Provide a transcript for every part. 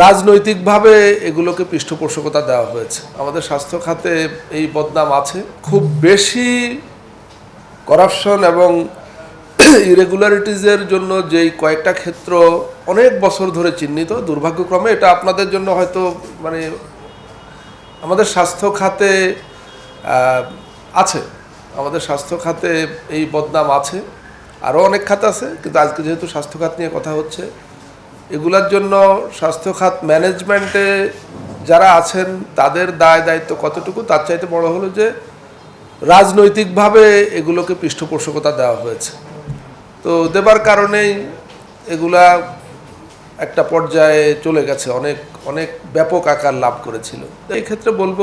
রাজনৈতিকভাবে এগুলোকে পৃষ্ঠপোষকতা দেওয়া হয়েছে। আমাদের স্বাস্থ্য খাতে এই বদনাম আছে। খুব বেশি করাপশন এবং ইরেগুলারিটিজের জন্য যেই কয়েকটা ক্ষেত্র অনেক বছর ধরে চিহ্নিত, দুর্ভাগ্যক্রমে এটা আপনাদের জন্য হয়তো মানে আমাদের স্বাস্থ্য খাতে আছে। আমাদের স্বাস্থ্য খাতে এই বদনাম আছে। আরও অনেক খাত আছে, কিন্তু আজকে যেহেতু স্বাস্থ্য খাত নিয়ে কথা হচ্ছে এগুলার জন্য স্বাস্থ্য খাত ম্যানেজমেন্টে যারা আছেন, তাদের দায় দায়িত্ব কতটুকু? তার চাইতে বড় হলো যে, রাজনৈতিকভাবে এগুলোকে পৃষ্ঠপোষকতা দেওয়া হয়েছে। তো দেবার কারণেই এগুলা একটা পর্যায়ে চলে গেছে। অনেক অনেক ব্যাপক আকার লাভ করেছিল। এই ক্ষেত্রে বলব,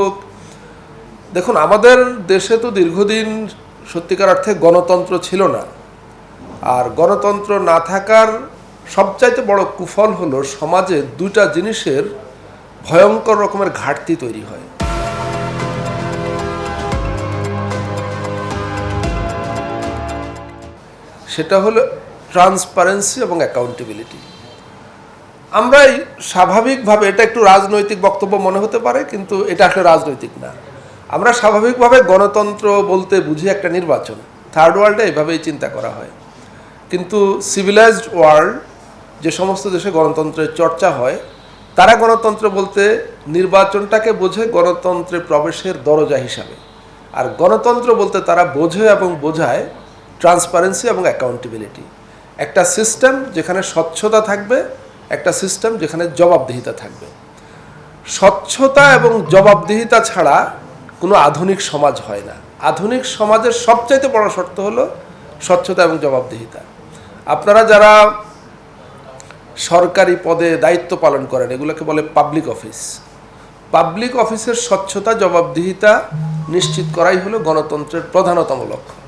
দেখুন, আমাদের দেশে তো দীর্ঘদিন সত্যিকার অর্থে গণতন্ত্র ছিল না। আর গণতন্ত্র না থাকার সবচাইতে বড় কুফল হলো সমাজে দুইটা জিনিসের ভয়ঙ্কর রকমের ঘাটতি তৈরি হয়। সেটা হলো ট্রান্সপারেন্সি এবং অ্যাকাউন্টেবিলিটি আমরাই স্বাভাবিকভাবে, এটা একটু রাজনৈতিক বক্তব্য মনে হতে পারে, কিন্তু এটা আসলে রাজনৈতিক না। আমরা স্বাভাবিকভাবে গণতন্ত্র বলতে বুঝি একটা নির্বাচন। থার্ড ওয়ার্ল্ডে এভাবেই চিন্তা করা হয়। কিন্তু সিভিলাইজড ওয়ার্ল্ড যে সমস্ত দেশে গণতন্ত্রের চর্চা হয়, তারা গণতন্ত্র বলতে নির্বাচনটাকে বোঝে গণতন্ত্রে প্রবেশের দরজা হিসাবে। আর গণতন্ত্র বলতে তারা বোঝে এবং বোঝায় ট্রান্সপারেন্সি এবং অ্যাকাউন্টেবিলিটি একটা সিস্টেম যেখানে স্বচ্ছতা থাকবে, একটা সিস্টেম যেখানে জবাবদিহিতা থাকবে। স্বচ্ছতা এবং জবাবদিহিতা ছাড়া কোনো আধুনিক সমাজ হয় না। আধুনিক সমাজের সবচাইতে বড় শর্ত হলো স্বচ্ছতা এবং জবাবদিহিতা। আপনারা যারা সরকারি পদে দায়িত্ব পালন করেন, এগুলোকে বলে পাবলিক অফিস পাবলিক অফিসের স্বচ্ছতা, জবাবদিহিতা নিশ্চিত করাই হলো গণতন্ত্রের প্রধানতম লক্ষ্য।